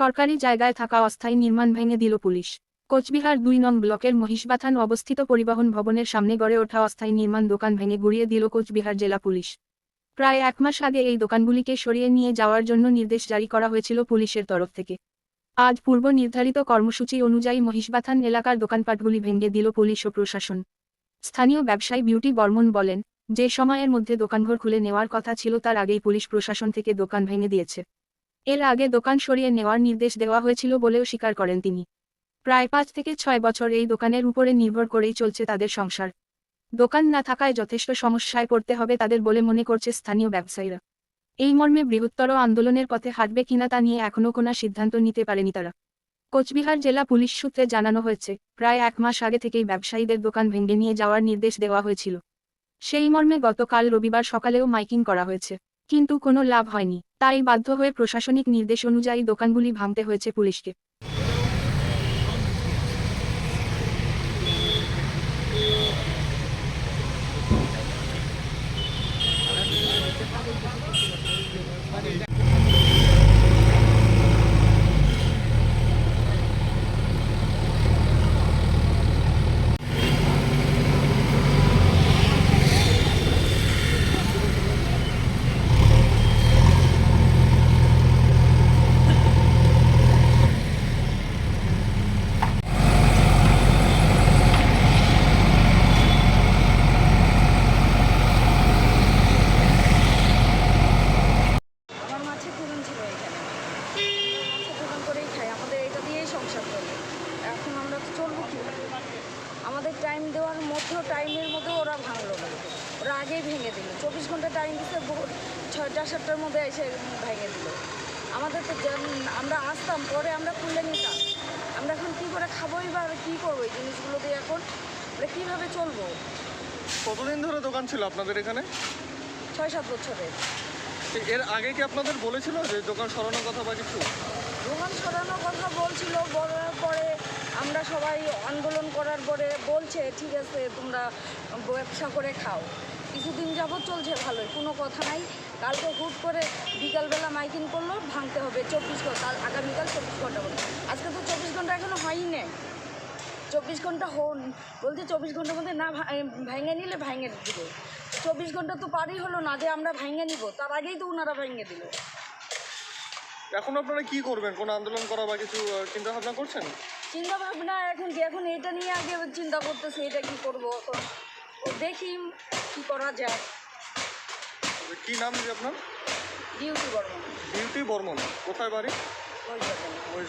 সরকারি জায়গায় থাকা অস্থায়ী নির্মাণ ভেঙে দিল পুলিশ। কোচবিহার দুই নং ব্লকের মহিষবাথান অবস্থিত পরিবহন ভবনের সামনে গড়ে ওঠা অস্থায়ী নির্মাণ দোকান ভেঙে গুড়িয়ে দিল কোচবিহার জেলা পুলিশ। প্রায় এক মাস আগে এই দোকানগুলিকে সরিয়ে নিয়ে যাওয়ার জন্য নির্দেশ জারি করা হয়েছিল পুলিশের তরফ থেকে। আজ পূর্ব নির্ধারিত কর্মসূচি অনুযায়ী মহিষবাথান এলাকার দোকানপাটগুলি ভেঙে দিল পুলিশ ও প্রশাসন। স্থানীয় ব্যবসায়ী বিউটি বর্মন বলেন, যে সময়ের মধ্যে দোকানঘর খুলে নেওয়ার কথা ছিল তার আগেই পুলিশ প্রশাসন থেকে দোকান ভেঙে দিয়েছে। এর আগে দোকান সরিয়ে নেওয়ার নির্দেশ দেওয়া হয়েছিল বলেও স্বীকার করেন তিনি। প্রায় পাঁচ থেকে ছয় বছর এই দোকানের উপরে নির্ভর করেই চলছে তাদের সংসার। দোকান না থাকায় যথেষ্ট সমস্যায় পড়তে হবে তাদের বলে মনে করছে স্থানীয় ব্যবসায়ীরা। এই মর্মে বৃহত্তর আন্দোলনের পথে হাঁটবে কিনা তা নিয়ে এখনও কোনো সিদ্ধান্ত নিতে পারেনি তারা। কোচবিহার জেলা পুলিশ সূত্রে জানানো হয়েছে, প্রায় এক মাস আগে থেকেই ব্যবসায়ীদের দোকান ভেঙে নিয়ে যাওয়ার নির্দেশ দেওয়া হয়েছিল। সেই মর্মে গতকাল রবিবার সকালেও মাইকিং করা হয়েছে। কিন্তু কোনো লাভ হয়নি। তাই বাধ্য হয়ে প্রশাসনিক নির্দেশ অনুযায়ী দোকানগুলি ভাঙতে হয়েছে পুলিশকে। আমার মাছের দোকান ছিল এখানে মাছের দোকান করেই খাই আমাদের এটা দিয়েই সংসার চলে এখন আমরা তো চলবো কীভাবে আমাদের টাইম দেওয়ার মধ্যেও টাইমের মধ্যে ওরা ভাঙলো না। ওরা আগেই ভেঙে দিল। চব্বিশ ঘণ্টা টাইম দিতে ভোর ছয়টা সাতটার মধ্যে এসে ভেঙে দিল। আমাদের তো আমরা আসতাম পরে আমরা খুলে নিতাম। আমরা এখন কী করে খাবোই বা কী করব এই জিনিসগুলো দিয়ে এখন? আমরা কীভাবে চলবো? কতদিন ধরে দোকান ছিল আপনাদের এখানে? ছয় সাত বছরের এর আগে কি আপনাদের বলেছিল যে দোকান সরানোর কথা বা কিছু? দোকান সরানোর কথা বলছিল আমরা সবাই আন্দোলন করার পরে বলছে, ঠিক আছে, তোমরা ব্যবসা করে খাও। কিছুদিন যাবত চলছে, ভালোই, কোনো কথা নাই। কালকে হুট করে বিকালবেলা মাইকিং করল, ভাঙতে হবে চব্বিশ ঘণ্টা আগামীকাল চব্বিশ ঘণ্টা বলে আজকে তো চব্বিশ ঘণ্টা এখনও হয়ই নেই চব্বিশ ঘণ্টা হন, বলছে চব্বিশ ঘণ্টার মধ্যে না ভেঙে নিলে ভেঙে দিবে। চব্বিশ ঘণ্টা তো পারই হলো না যে আমরা ভেঙে নিব, তার আগেই তো ওনারা ভেঙে দিল। এখন আপনারা কি করবেন? কোনো আন্দোলন করা বা কিছু চিন্তা ভাবনা করছেন? চিন্তা ভাবনা এখন কি? এখন এটা নিয়ে আগে চিন্তা করতেছে এটা কি করব? এখন দেখি কি করা যায়। কি নাম দিদি আপনার? ডিউটি বর্মন। বিউটি বর্মন। কোথায় বাড়ি? ওই ওই